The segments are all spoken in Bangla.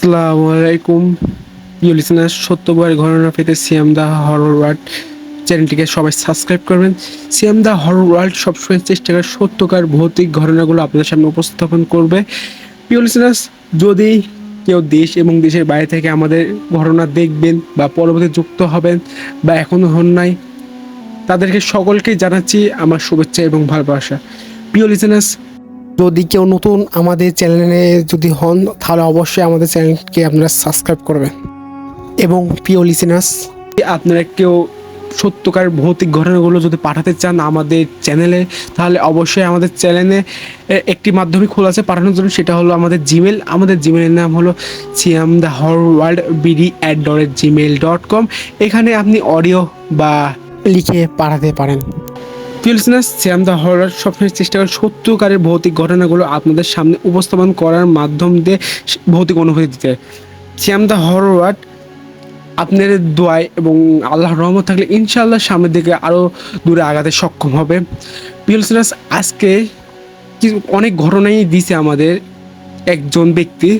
আসসালামু আলাইকুম। ইউ লিসনার সত্য ঘটনা পেতে সিএম দা হরর ওয়ার্ল্ড চ্যানেলটিকে সবাই সাবস্ক্রাইব করবেন। সিএম দা হরর ওয়ার্ল্ড সবসময় চেষ্টা করে সত্যকার ভৌতিক ঘটনাগুলো আপনাদের সামনে উপস্থাপন করবে। প্রিয় যদি কেউ দেশ এবং দেশের বাইরে থেকে আমাদের ঘটনা দেখবেন বা পরবর্তী যুক্ত হবেন বা এখনও হন নাই, তাদেরকে সকলকেই জানাচ্ছি আমার শুভেচ্ছা এবং ভালোবাসা। প্রিয় লিসনার্স যদি কেউ নতুন আমাদের চ্যানেলে যদি হন তাহলে অবশ্যই আমাদের চ্যানেলকে আপনারা সাবস্ক্রাইব করবেন। এবং প্রিয় লিসেনার্স আপনারা কেউ সত্যকার ভৌতিক ঘটনাগুলো যদি পাঠাতে চান আমাদের চ্যানেলে তাহলে অবশ্যই আমাদের চ্যানেলে একটি মাধ্যমে খোলা আছে পাঠানোর জন্য সেটা হলো আমাদের জিমেল আমাদের জিমেলের নাম হলো Siyam the whole world BD at dot Gmail dot com এখানে আপনি অডিও বা লিখে পাঠাতে পারেন। পিলসনাস শ্যাম দা হরর সবসময় চেষ্টা করে সত্যকারের ভৌতিক ঘটনাগুলো আপনাদের সামনে উপস্থাপন করার মাধ্যম দিয়ে ভৌতিক অনুভূতি দিতে। শ্যাম দা হরর আপনাদের দোয়ায় এবং আল্লাহর রহমত থাকলে ইনশাআল্লাহ সামনের দিকে আরও দূরে আগাতে সক্ষম হবে। পিলসনাস আজকে কিছু, অনেক ঘটনাই দিছে আমাদের একজন ব্যক্তি।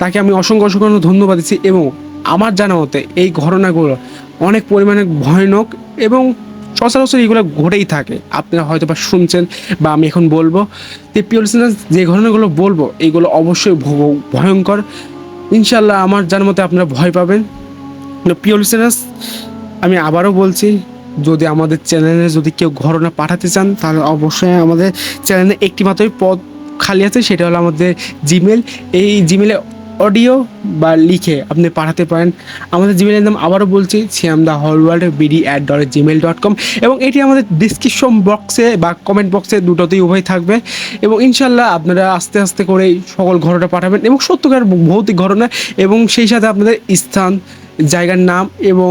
তাকে আমি অসংখ্য অসংখ্য ধন্যবাদ দিচ্ছি এবং আমার জানা মতে এই ঘটনাগুলো অনেক পরিমাণে ভয়ানক এবং সচরাচর এগুলো ঘটেই থাকে। আপনারা হয়তো বা শুনছেন বা আমি এখন বলব যে পিওলিসিনাস যে ঘটনাগুলো বলব এইগুলো অবশ্যই ভয়ঙ্কর। ইনশাল্লাহ আমার যার মতে আপনারা ভয় পাবেন। পিওলিসিনাস আমি আবারও বলছি, যদি আমাদের চ্যানেলে যদি কেউ ঘটনা পাঠাতে চান, তাহলে অবশ্যই আমাদের চ্যানেলে একটি মাত্রই পদ খালি আছে, সেটা হলো আমাদের জিমেল এই জিমেলে অডিও বা লিখে আপনি পাঠাতে পারেন। আমাদের জিমেলের নাম আবারও বলছি Siyam the whole world BD at dot Gmail dot com এবং এটি আমাদের ডিসক্রিপশন বক্সে বা কমেন্ট বক্সে দুটোতেই উভয় থাকবে। এবং ইনশাল্লাহ আপনারা আস্তে আস্তে করে সকল ঘটনা পাঠাবেন এবং সত্যকার ভৌতিক ঘটনা এবং সেই সাথে আপনাদের স্থান, জায়গার নাম এবং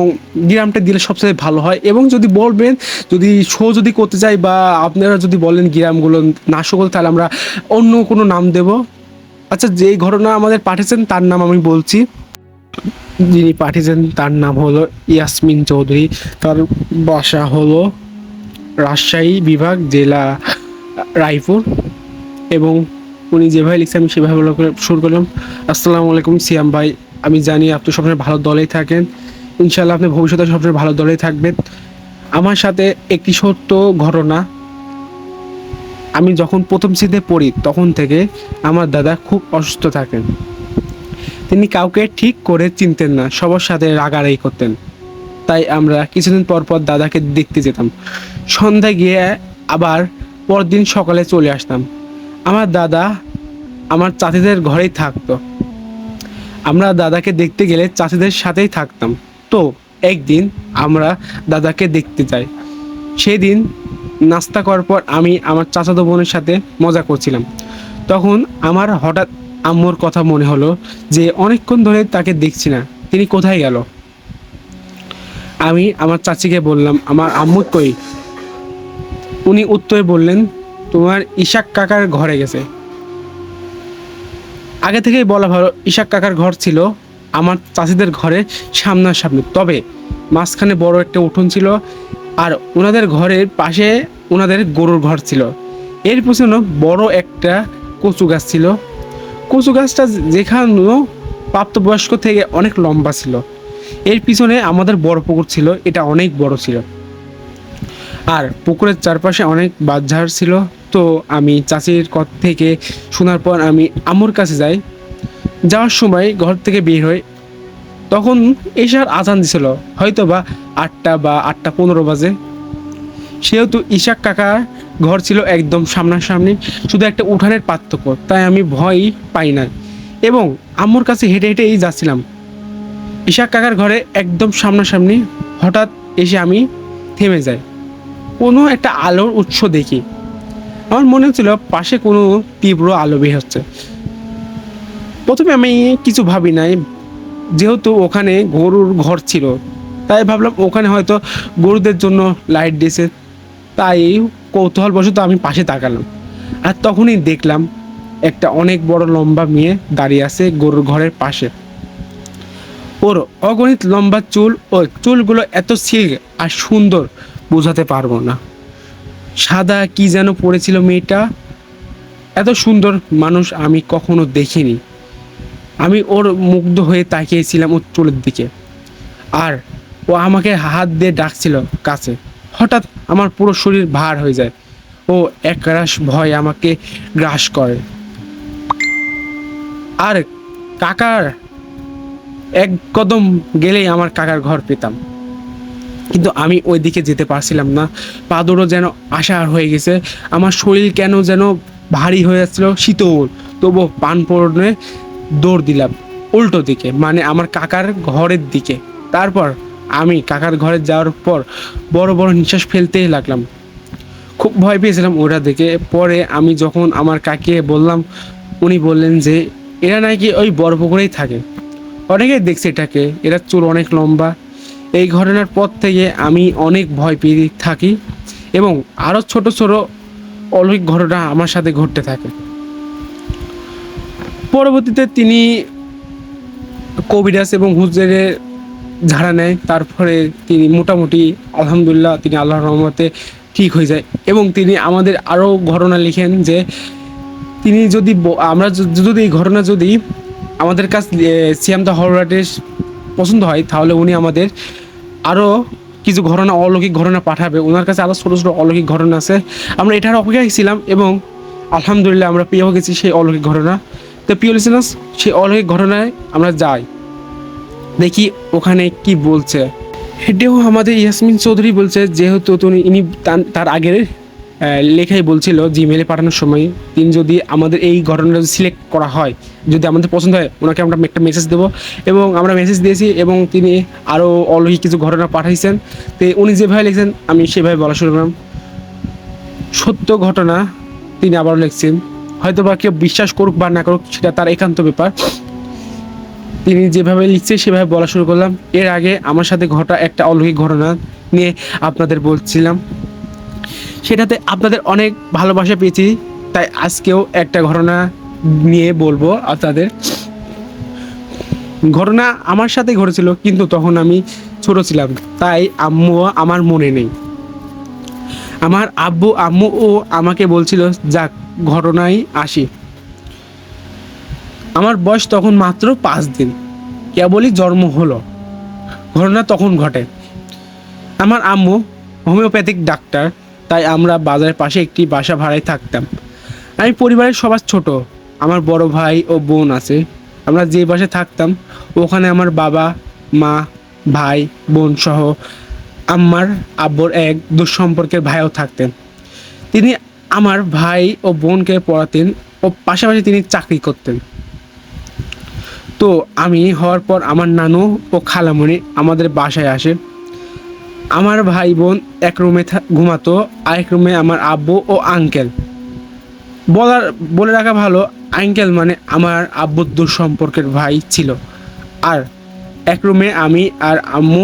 গ্রামটা দিলে সবচেয়ে ভালো হয়। এবং যদি বলবেন, যদি শো যদি করতে চাই বা আপনারা যদি বলেন গ্রামগুলো না করতে তাহলে আমরা অন্য কোনো নাম দেব। আচ্ছা যেই ঘটনা আমাদের পাঠিয়েছেন, তার নাম আমি বলছি। যিনি পাঠিয়েছেন, তার নাম হলো ইয়াসমিন চৌধুরী। তার বাসা হলো রাজশাহী বিভাগ, জেলা রায়পুর। এবং উনি যেভাবে লিখছে আমি সেভাবে শুরু করলাম। আসসালামু আলাইকুম, সিয়াম ভাই। আমি জানি আপনি সবসময় ভালো দলেই থাকেন। ইনশাল্লাহ আপনি ভবিষ্যতে সবসময় ভালো দলেই থাকবেন। আমার সাথে একটি সত্য ঘটনা আমি যখন প্রথম শ্রেণীতে পড়ি, তখন থেকে আমার দাদা খুব অসুস্থ থাকেন। তিনি কাউকে ঠিক করে চিনতেন না, সবার সাথে রাগারাগি করতেন। তাই আমরা কিছুদিন পর পর দাদাকে দেখতে যেতাম। সন্ধ্যায় গিয়ে আবার পরদিন সকালে চলে আসতাম। আমার দাদা আমার চাচিদের ঘরেই থাকতো। আমরা দাদাকে দেখতে গেলে চাচিদের সাথেই থাকতাম। তো একদিন আমরা দাদাকে দেখতে যাই। সেদিন নাস্তা করার পর আমি আমার চাচাতো বোনের সাথে মজা করছিলাম। তখন আমার হঠাৎ আম্মুর কথা মনে হলো যে অনেকক্ষণ ধরে তাকে দেখছি না, তিনি কোথায় গেল? আমি আমার চাচিকে বললাম, আমার আম্মু কই? উনি উত্তরে বললেন, তোমার ইশাক কাকার ঘরে গেছে। আগে থেকেই বলা ভালো, ইশাক কাকার ঘর ছিল আমার চাষিদের ঘরে সামনাসামনি। তবে মাঝখানে বড় একটা উঠোন ছিল আর ওনাদের ঘরের পাশে ওনাদের গরুর ঘর ছিল। এর পিছনে বড় একটা কচু গাছ ছিল। কচু গাছটা যেখানে প্রাপ্তবয়স্ক থেকে অনেক লম্বা ছিল। এর পিছনে আমাদের বড় পুকুর ছিল, এটা অনেক বড় ছিল। আর পুকুরের চারপাশে অনেক বাঁধঝাড় ছিল। তো আমি চাচির কথা থেকে শোনার পর আমি আম্মুর কাছে যাই। যাওয়ার সময় ঘর থেকে বের হই। তখন এশার আজান দিছিল। হয়তো বা আটটা বা আটটা পনেরো বাজে। সেহেতু ইশাক কাকার ঘর ছিল একদম সামনাসামনি, শুধু একটা উঠানের পার্থক্য, তাই আমি ভয় পাই না এবং আম্মুর কাছে হেঁটে হেঁটেই যাচ্ছিলাম। ইশাক কাকার ঘরে একদম সামনাসামনি হঠাৎ এসে আমি থেমে যাই। কোনো একটা আলোর উৎস দেখি। আমার মনে হচ্ছিল পাশে কোনো তীব্র আলো বের হচ্ছে। প্রথমে আমি কিছু ভাবি নাই যেহেতু ওখানে গরুর ঘর ছিল, তাই ভাবলাম ওখানে হয়তো গরুদের জন্য লাইট দিয়েছে। তাই কৌতূহলবশত আমি পাশে তাকালাম। আর তখনই দেখলাম একটা অনেক বড় লম্বা মেয়ে দাঁড়িয়ে আছে গরুর ঘরের পাশে। ওর অগণিত লম্বা চুল ও চুলগুলো এত সিল্ক আর সুন্দর বোঝাতে পারব না। সাদা কি যেন পড়েছিল মেয়েটা? এত সুন্দর মানুষ আমি কখনো দেখিনি। আমি ওর মুগ্ধ হয়ে তাকিয়েছিলাম ওর চুলের দিকে। আর ও আমাকে হাত দিয়ে ডাকছিল কাছে। হঠাৎ আমার পুরো শরীর ভার হয়ে যায়। ও একরাশ ভয় আমাকে গ্রাস করে। আর কাকার এক কদম গেলেই আমার কাকার ঘর পেতাম। কিন্তু আমি ওই দিকে যেতে পারছিলাম না। পাদরও যেন আশার হয়ে গেছে। আমার শরীর কেন যেন ভারী হয়ে যাচ্ছিল শীতল। তবু পান পড়নে দৌড় দিলাম উল্টো দিকে মানে আমার কাকার ঘরের দিকে। তারপর আমি কাকার ঘরে যাওয়ার পর বড় বড় নিঃশ্বাস ফেলতেই লাগলাম। খুব ভয় পেয়েছিলাম ওরা দেখে। পরে আমি যখন আমার কাকে বললাম, উনি বললেন যে, এরা নাকি ওই বড় পুকুরেই থাকে। অনেকেই দেখছে এটাকে, এরা চুল অনেক লম্বা। এই ঘটনার পর থেকে আমি অনেক ভয় পেয়ে থাকি এবং আরও ছোট ছোট অলৌকিক ঘটনা আমার সাথে ঘটতে থাকে। পরবর্তীতে তিনি কবিরাজ এবং হুজুরের ঝাড়া নেয়। তারপরে তিনি মোটামুটি আলহামদুলিল্লাহ তিনি আল্লাহর রহমতে ঠিক হয়ে যায়। এবং তিনি আমাদের আরও ঘটনা লিখেন যে তিনি যদি আমরা যদি এই ঘটনা যদি আমাদের কাছ সিয়াম দা হররাটের পছন্দ হয়, তাহলে উনি আমাদের আরও কিছু ঘটনা, অলৌকিক ঘটনা পাঠাবে। ওনার কাছে আরও ছোটো ছোটো অলৌকিক ঘটনা আছে। আমরা এটার অপেক্ষায় ছিলাম এবং আলহামদুলিল্লাহ আমরা পেয়েও গেছি সেই অলৌকিক ঘটনা। তো প্রিয় লিসেনার্স সেই অলৌকিক ঘটনায় আমরা যাই। দেখি ওখানে কি বলছে। এটাও আমাদের ইয়াসমিন চৌধুরী বলছে, যেহেতু তুমি ইনি তার- আগের লেখাই বলছিল জিমেলে পাঠানোর সময় তিনি যদি আমাদের এই ঘটনাটা সিলেক্ট করা হয়, যদি আমাদের পছন্দ হয়, ওনাকে আমরা একটা মেসেজ দেবো। এবং আমরা মেসেজ দিয়েছি এবং তিনি আরও অলৌকিক কিছু ঘটনা পাঠাইছেন। তো উনি যেভাবে লিখছেন, আমি সেভাবে বলা শুরু করলাম। সত্য ঘটনা তিনি আবারও লিখছেন। হয়তো বা কেউ বিশ্বাস করুক বা না করুক, সেটা তার একান্ত ব্যাপার। তিনি যেভাবে লিখছে, সেভাবে বলা শুরু করলাম। এর আগে আমার সাথে ঘটা একটা অলৌকিক ঘটনা নিয়ে আপনাদের বলছিলাম। সেটাতে আপনাদের অনেক ভালোবাসা পেয়েছি, তাই আজকেও একটা ঘটনা নিয়ে বলব আপনাদের। ঘটনা আমার সাথে ঘটেছিল, কিন্তু তখন আমি ছোট ছিলাম, তাই আম্মু আমার মনে নেই। আমার আব্বু, আম্মু ও আমাকে বলছিল, যাক ঘটনায় আসি। আমার বয়স তখন মাত্র পাঁচ দিন। কেবলই জন্ম হলো। ঘটনা তখন ঘটে। আমার আম্মু হোমিওপ্যাথিক ডাক্তার, তাই আমরা বাজারের পাশে একটি বাসা ভাড়ায় থাকতাম। আমি পরিবারের সবার ছোট। আমার বড় ভাই ও বোন আছে। আমরা যে বাসে থাকতাম, ওখানে আমার বাবা, মা, ভাই, বোন সহ আমার আব্বুর এক দুঃসম্পর্কের ভাইও থাকতেন। তিনি আমার ভাই ও বোনকে পড়াতেন ও পাশাপাশি তিনি চাকরি করতেন। তো আমি হওয়ার পর আমার নানু ও খালামণি আমাদের বাসায় আসে। আমার ভাই বোন এক রুমে ঘুমাতো, আরেক রুমে আমার আব্বু ও আঙ্কেল। বলার, বলে রাখা ভালো, আঙ্কেল মানে আমার আব্বুর দূর সম্পর্কের ভাই ছিল। আর এক রুমে আমি আর আম্মু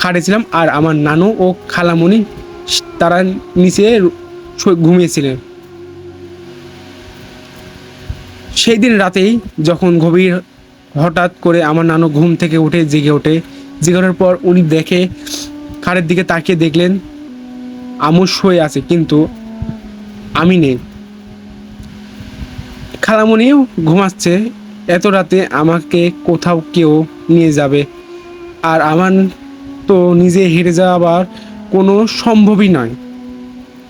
খাটেছিলাম আর আমার নানু ও খালামণি তারা নিচে ঘুমিয়েছিলেন। সেই দিন রাতেই যখন গভীর হঠাৎ করে আমার নানু ঘুম থেকে উঠে জেগে ওঠে, জেগে ওঠার পর উনি দেখে খাড়ের দিকে তাকিয়ে দেখলেন, আমু শুয়ে আছে, কিন্তু আমি নেই। খালামণিও ঘুমাচ্ছে, এত রাতে আমাকে কোথাও কেউ নিয়ে যাবে। আর আমার তো নিজে হেরে যাওয়ার কোনো সম্ভবই নয়।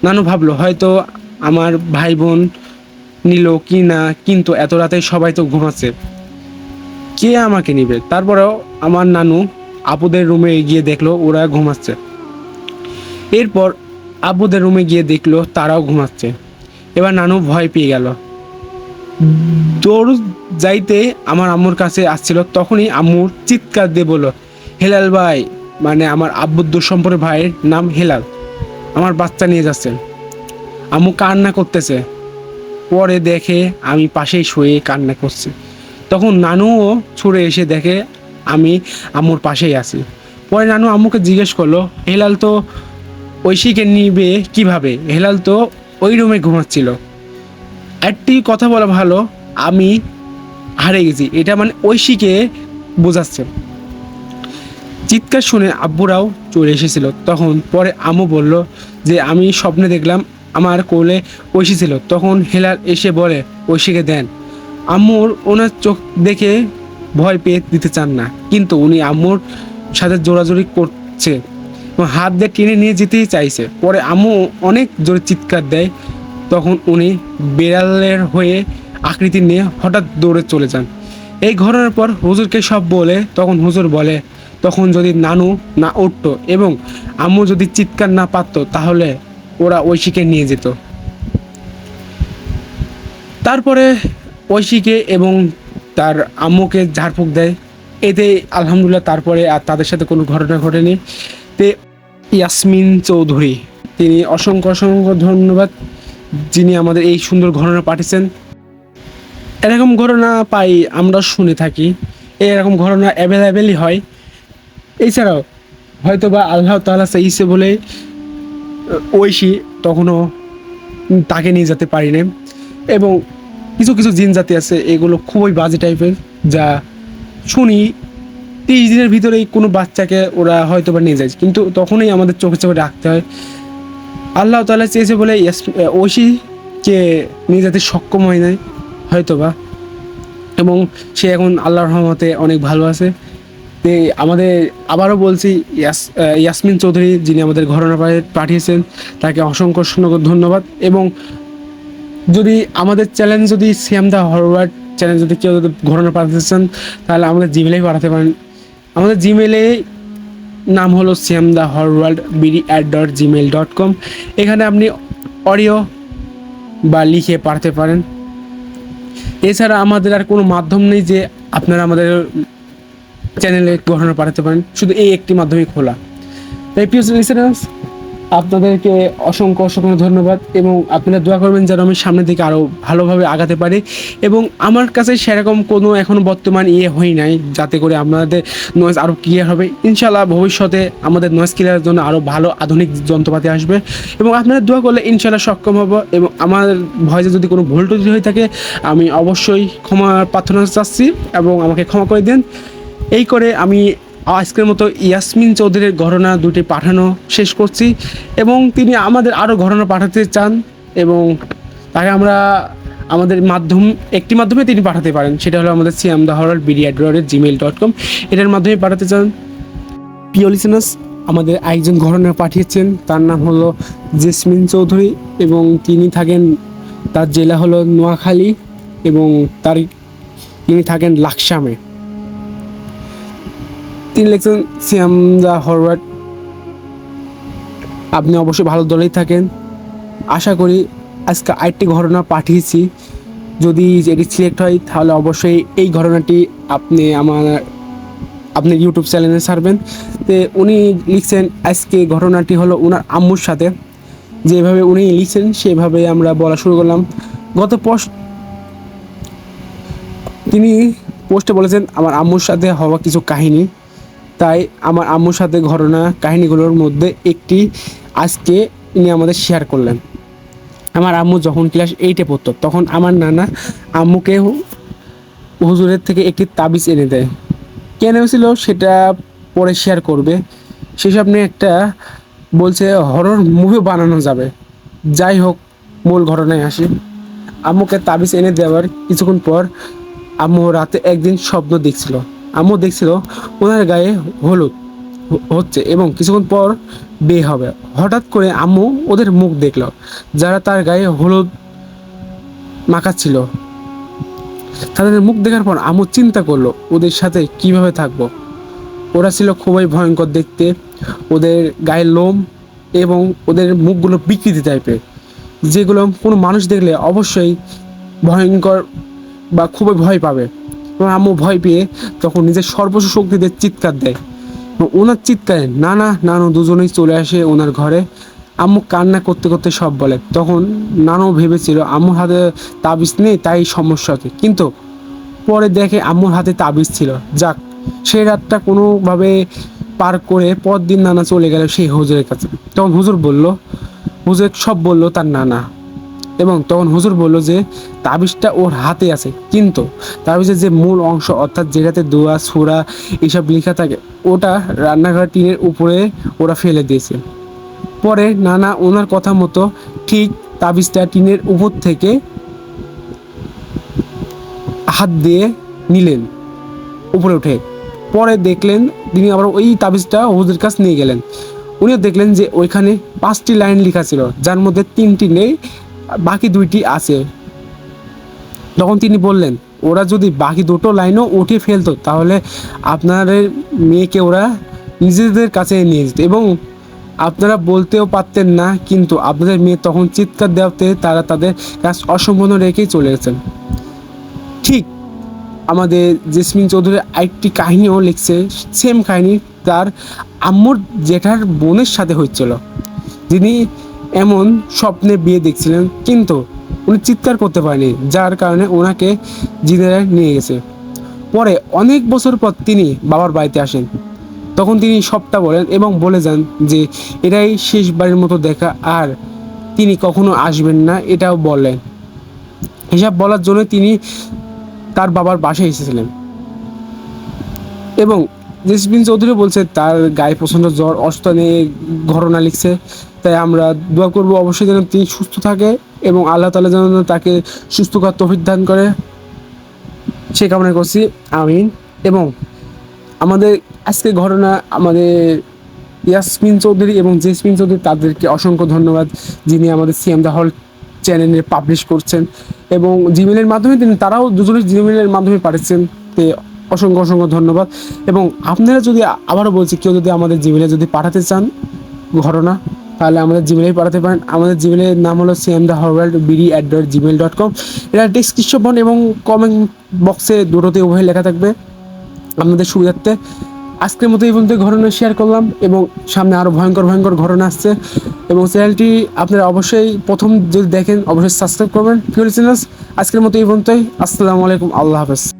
নানু ভাবলো, হয়তো আমার ভাই বোন নিল কি না, কিন্তু এত রাতে সবাই তো ঘুমাচ্ছে। কে আমাকে নিবে? তারপরেও আমার নানু আপুদের রুমে গিয়ে দেখল ওরা ঘুমাচ্ছে। এরপর আব্বুদের রুমে গিয়ে দেখল তারাও ঘুমাচ্ছে। এবার নানু ভয় পেয়ে গেল। দৌড় যাইতে আমার আম্মুর কাছে আসছিল, তখনই আম্মুর চিৎকার দিয়ে বলল, হেলাল ভাই মানে আমার আব্বুর দুঃসম্পর্কের ভাইয়ের নাম হেলাল। আমার বাচ্চা নিয়ে যাচ্ছে। আম্মু কান্না করতেছে। পরে দেখে আমি পাশেই শুয়ে কান্না করছি। তখন নানুও ছুড়ে এসে দেখে আমি আম্মুর পাশেই আছি। পরে নানু আম্মুকে জিজ্ঞেস করল, হেলাল তো ঐশীকে নিবে কীভাবে? হেলাল তো ওই রুমে ঘুমাচ্ছিল। একটি কথা বলা ভালো, আমি হারে গেছি। এটা মানে ঐশীকে বোঝাচ্ছে। চিৎকার শুনে আব্বুরাও চলে এসেছিল। তখন পরে আম্মু বলল যে, আমি স্বপ্নে দেখলাম আমার কোলে ঐশী ছিল। তখন হেলাল এসে বলে, ঐশীকে দেন। আম্মুর ওনার চোখ দেখে ভয় পেয়ে দিতে চান না, কিন্তু উনি আম্মুর সাথে জোরাজোরি করছে হাত দিয়ে টেনে নিয়ে যেতেই চাইছে। পরে আম্মু অনেক জোরে চিৎকার দেয়, তখন উনি বেড়ালের হয়ে আকৃতি নিয়ে হঠাৎ দৌড়ে চলে যান। এই ঘটনার পর হুজুরকে সব বলে, তখন হুজুর বলে তখন যদি নানু না উঠতো এবং আম্মু যদি চিৎকার না পারতো, তাহলে ওরা ঐশীকে নিয়ে যেত। তারপরে ঐশীকে এবং তার আম্মুকে ঝাড়ফুঁক দেয়। এতে আলহামদুলিল্লাহ তারপরে আর তাদের সাথে কোনো ঘটনা ঘটেনি। তে ইয়াসমিন চৌধুরী, তিনি অসংখ্য অসংখ্য ধন্যবাদ যিনি আমাদের এই সুন্দর ঘটনা পাঠিয়েছেন। এরকম ঘটনা পাই আমরা শুনে থাকি। এরকম ঘটনা অ্যাভেলেবেলই হয়। এছাড়াও হয়তো বা আল্লাহ তালা চাইছে বলে ঐশী তখনও তাকে নিয়ে যেতে পারি এবং কিছু কিছু জিন জাতি আছে, এগুলো খুবই বাজে টাইপের, যা শুনি তিরিশ দিনের ভিতরেই কোনো বাচ্চাকে ওরা হয়তো বা নিয়ে যায়। কিন্তু তখনই আমাদের চোখে চোখে রাখতে হয়, আল্লাহ তালা চেয়েছে বলে ঐশীকে নিয়ে যেতে সক্ষম হয় নাই হয়তো বা এবং সে এখন আল্লাহর রহমতে অনেক ভালো আছে। আমাদের আবারও বলছি, ইয়াস ইয়াসমিন চৌধুরী যিনি আমাদের ঘটনা পাঠিয়েছেন, তাকে অসংখ্য অসংখ্য ধন্যবাদ এবং যদি আমাদের চ্যানেল যদি সিএম দা হরওয়ার্ড চ্যানেল যদি কেউ যদি ঘটনা পাঠাতে চান, তাহলে আমাদের জিমেলেই পাঠাতে পারেন। আমাদের জিমেলে নাম হলো CM the horror world BD at dot Gmail dot com. এখানে আপনি অডিও বা লিখে পাঠাতে পারেন। এছাড়া আমাদের আর কোনো মাধ্যম নেই যে আপনারা আমাদের চ্যানেলে ঘটনা পাঠাতে পারেন। শুধু এই একটি মাধ্যমে খোলা। তাই প্রিয় লিসেনার্স আপনাদেরকে অসংখ্য অসংখ্য ধন্যবাদ এবং আপনারা দোয়া করবেন যেন আমি সামনের দিকে আরও ভালোভাবে আগাতে পারি এবং আমার কাছে সেরকম কোনো এখনও বর্তমান ইয়ে হয় নাই, যাতে করে আমাদের নয়েজ আরও ক্লিয়ার হবে। ইনশাল্লাহ ভবিষ্যতে আমাদের নয়েজ ক্লিয়ারের জন্য আরও ভালো আধুনিক যন্ত্রপাতি আসবে এবং আপনারা দোয়া করলে ইনশাল্লাহ সক্ষম হব এবং আমার ভয়েসে যদি কোনো ভুল টুটি হয়ে থাকে, আমি অবশ্যই ক্ষমা প্রার্থনা চাচ্ছি এবং আমাকে ক্ষমা করে দেন। এই করে আমি আজকের মতো ইয়াসমিন চৌধুরীর ঘটনা দুটি পাঠানো শেষ করছি এবং তিনি আমাদের আরও ঘটনা পাঠাতে চান এবং তাকে আমরা আমাদের মাধ্যম, একটি মাধ্যমে তিনি পাঠাতে পারেন। সেটা হলো আমাদের সিয়াম দা হরল বিডিআর জিমেল ডট কম এটার মাধ্যমে পাঠাতে চান। প্রিয় লিসেনার্স আমাদের একজন ঘটনা পাঠিয়েছেন। তার নাম হলো জেসমিন চৌধুরী এবং তিনি থাকেন, তার জেলা হলো নোয়াখালী এবং তার তিনি থাকেন লাকসামে। তিনি লিখছেন সিয়াম দা হরওয়ার্ড। আপনি অবশ্যই ভালো দলেই থাকেন। আশা করি আজকে আরেকটি ঘটনা পাঠিয়েছি। যদি এটি সিলেক্ট হয়, তাহলে অবশ্যই এই ঘটনাটি আপনি আমার, আপনি ইউটিউব চ্যানেলে ছাড়বেন। তো উনি লিখছেন, আজকে ঘটনাটি হলো ওনার আম্মুর সাথে। যেভাবে উনি লিখছেন, সেভাবে আমরা বলা শুরু করলাম। গত পোস্ট তিনি পোস্টে বলেছেন, আমার আম্মুর সাথে হওয়া কিছু কাহিনী। তাই আমার আম্মুর সাথে ঘটনা কাহিনীগুলোর মধ্যে একটি আজকে ইনি আমাদের শেয়ার করলেন। আমার আম্মু যখন ক্লাস এইটে পড়তো, তখন আমার নানা আম্মুকে হুজুরের থেকে একটি তাবিজ এনে দেয়। কেন হয়েছিল সেটা পরে শেয়ার করবে। সেসব নিয়ে একটা বলছে হরর মুভি বানানো যাবে। যাই হোক, মূল ঘটনায় আসি। আম্মুকে তাবিজ এনে দেওয়ার কিছুক্ষণ পর আম্মু রাতে একদিন স্বপ্ন দেখছিল। আম্মু দেখছিল ওনার গায়ে হলুদ হচ্ছে এবং কিছুক্ষণ পর বে হবে। হঠাৎ করে আম্মু ওদের মুখ দেখল, যারা তার গায়ে হলুদ মাখাচ্ছিল। তাদের মুখ দেখার পর আম্মু চিন্তা করল, ওদের সাথে কীভাবে থাকব? ওরা ছিল খুবই ভয়ঙ্কর দেখতে। ওদের গায়ের লোম এবং ওদের মুখগুলো বিকৃতি টাইপের। যেগুলো কোনো মানুষ দেখলে অবশ্যই ভয়ঙ্কর বা খুবই ভয় পাবে। এবং আম্মু ভয় পেয়ে তখন নিজের সর্বস্ব শক্তিতে চিৎকার দেয়। ওনার চিৎকারে নানা, নানু দুজনেই চলে আসে ওনার ঘরে। আম্মু কান্না করতে করতে সব বলে। তখন নানু ভেবেছিল, আম্মুর হাতে তাবিজ নেই, তাই সমস্যা হচ্ছে কিন্তু পরে দেখে আম্মুর হাতে তাবিজ ছিল। যাক সেই রাতটা কোনোভাবে পার করে পরদিন নানা চলে গেল সেই হুজুরের কাছে। তখন হুজুর বলল, হুজুর সব বলল তার নানা। এবং তখন হুজুর বলল যে, তাবিজটা ওর হাতে আছে। কিন্তু তাবিজের যে মূল অংশ অর্থাৎ যেটাতে দোয়া, সুরা এইসব লেখা থাকে, ওটা রান্নাঘর টিনের উপরে ওরা ফেলে দিয়েছে। পরে নানা ওনার কথা মতো ঠিক তাবিজটা টিনের উপর থেকে হাত দিয়ে নিলেন, উপরে উঠে। পরে দেখলেন তিনি আবার ওই তাবিজটা হুজুরের কাছে নিয়ে গেলেন। উনিও দেখলেন যে ওইখানে পাঁচটি লাইন লেখা ছিল, যার মধ্যে তিনটি নেই বাকি দুইটি আছে। তখন তিনি বললেন, ওরা যদি বাকি দুটো লাইনও উঠে ফেলতো, তাহলে আপনাদের মেয়েকে ওরা নিজেদের কাছে নিয়ে যেত এবং আপনারা বলতেও পারতেন না, কিন্তু আপনাদের মেয়ে তখন চিৎকার দেওয়াতে তারা তাদের কাজ অসম্পূর্ণ রেখেই চলে গেছেন। ঠিক আমাদের জেসমিন চৌধুরী আরেকটি কাহিনীও লিখছে, সেম কাহিনী তার আম্মুর জেঠার বোনের সাথে হচ্ছিল যিনি এমন স্বপ্নে বিয়ে দেখছিলেন, কিন্তু উনি চিৎকার করতে পারেনি, যার কারণে ওনাকে জিনেরা নিয়ে গেছে। পরে অনেক বছর পর তিনি বাবার বাড়িতে আসেন। তখন তিনি সবটা বলেন এবং বলে যান যে, এটাই শেষবারের মতো দেখা, আর তিনি কখনো আসবেন না, এটাও বলেন এসব বলার জন্য তিনি তার বাবার বাসায় এসেছিলেন। এবং জেসবিন চৌধুরী বলছে, তার গায়ে প্রচণ্ড জ্বর অসুস্থ নিয়ে ঘটনা লিখছে। তাই আমরা দোয়া করব অবশ্যই যেন তিনি সুস্থ থাকে এবং আল্লাহ তালা যেন তাকে সুস্থ করার তৌফিক দান করে। সে কামনা করছি। আমিন। এবং আমাদের আজকে ঘটনা আমাদের ইয়াসমিন চৌধুরী এবং জেসমিন চৌধুরী, তাদেরকে অসংখ্য ধন্যবাদ যিনি আমাদের সিএম দা হল চ্যানেলে পাবলিশ করছেন এবং জিমেলের মাধ্যমে তিনি, তারাও দুজনের জিমেলের মাধ্যমে পাঠিয়েছেন। তে অসংখ্য অসংখ্য ধন্যবাদ। এবং আপনারা যদি আবারও বলছি, কেউ যদি আমাদের জিমেলে যদি পাঠাতে চান ঘটনা তাহলে আমাদের জিমেলেই পাঠাতে পারেন। আমাদের জিমেলের নাম হলো CM the horror world BD at dot Gmail dot com এটা ডিসক্রিপশন এবং কমেন্ট বক্সে দুটোতে উভয় লেখা থাকবে। আপনাদের সুবিধার্থে আজকের মতো এই পর্যন্ত ঘটনা শেয়ার করলাম এবং সামনে আরও ভয়ঙ্কর ভয়ঙ্কর ঘটনা আসছে। এবং চ্যানেলটি আপনারা অবশ্যই প্রথম যদি দেখেন, অবশ্যই সাবস্ক্রাইব করবেন। প্রিয় লিসেনার্স আজকের মতো এই পর্যন্তই। আসসালামু আলাইকুম, আল্লাহ হাফেজ।